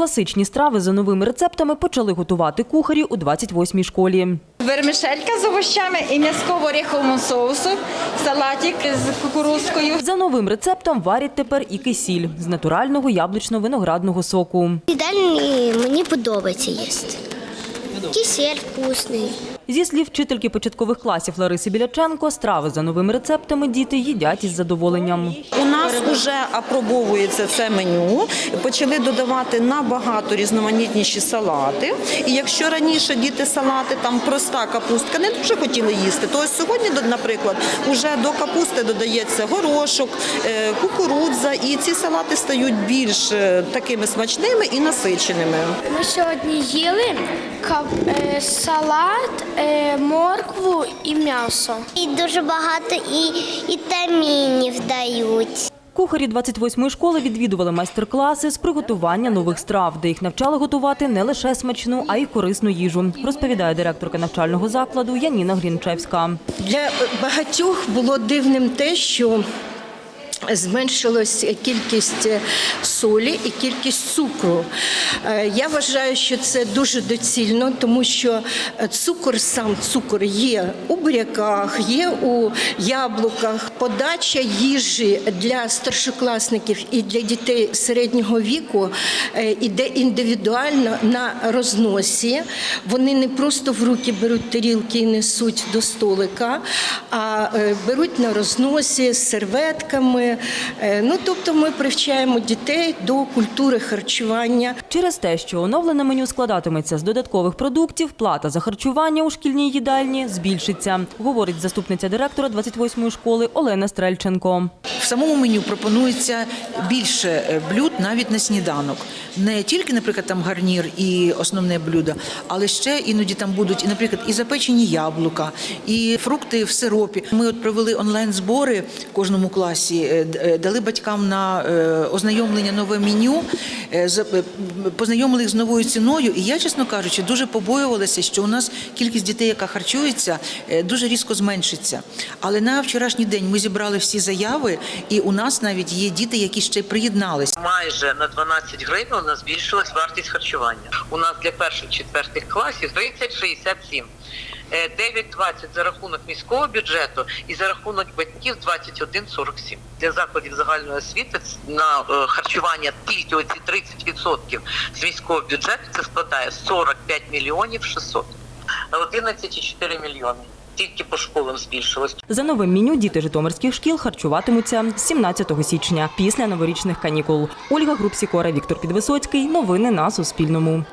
Класичні страви за новими рецептами почали готувати кухарі у 28-й школі. Вермішелька з овощами і м'язково-оріховому соусу, салатик з кукурузкою. За новим рецептом варять тепер і кисіль з натурального яблучно-виноградного соку. Ідеальний мені подобається їсти. Кисель вкусний. Зі слів вчительки початкових класів Лариси Біляченко, страви за новими рецептами діти їдять із задоволенням. У нас вже апробовується це меню. Почали додавати набагато різноманітніші салати. І якщо раніше діти салати там проста капустка не дуже хотіли їсти, то ось сьогодні, до- наприклад, уже до капусти додається горошок, е, кукурудза, і ці салати стають більш е, такими смачними і насиченими. Ми сьогодні їли кап- е, салат, моркву і м'ясо. І дуже багато і вітамінів дають. Кухарі 28-ї школи відвідували майстер-класи з приготування нових страв, де їх навчали готувати не лише смачну, а й корисну їжу, розповідає директорка навчального закладу Яніна Грінчевська. Для багатьох було дивним те, що зменшилась кількість солі і кількість цукру. Е, Я вважаю, що це дуже доцільно, тому що цукор, сам цукор є у буряках, є у яблуках. Подача їжі для старшокласників і для дітей середнього віку е, іде індивідуально на розносі. Вони не просто в руки беруть тарілки і несуть до столика, а е, беруть на розносі з серветками. Е, Ну, тобто ми привчаємо дітей до культури харчування. Через те, що оновлене меню складатиметься з додаткових продуктів, плата за харчування у шкільній їдальні збільшиться, говорить заступниця директора 28-ї школи Олена Стрельченко. В самому меню пропонується більше е, блюд навіть на сніданок. Не тільки, наприклад, там гарнір і основне блюдо, але ще іноді там будуть, наприклад, і запечені яблука, і фрукти в сиропі. Ми от провели онлайн збори в кожному класі, е, дали батькам на е, ознайомлення нове меню, е, е, познайомили їх з новою ціною. І я, чесно кажучи, дуже побоювалася, що у нас кількість дітей, яка харчується, е, дуже різко зменшиться. Але на вчорашній день ми зібрали всі заяви, і у нас навіть є діти, які ще приєднались. майже на 12 гривень у нас збільшилась вартість харчування. У нас для перших четвертих класів 30-67. Е, 9,20 за рахунок міського бюджету і за рахунок батьків 21,47. Для закладів загальної освіти на е, харчування тільки оці 30% з міського бюджету це складає 45 мільйонів 600. 11,4 мільйони. Тільки по школам збільшилось. За новим меню діти житомирських шкіл харчуватимуться з 17 січня після новорічних канікул. Ольга Групсікора, Віктор Підвисоцький. Новини на Суспільному.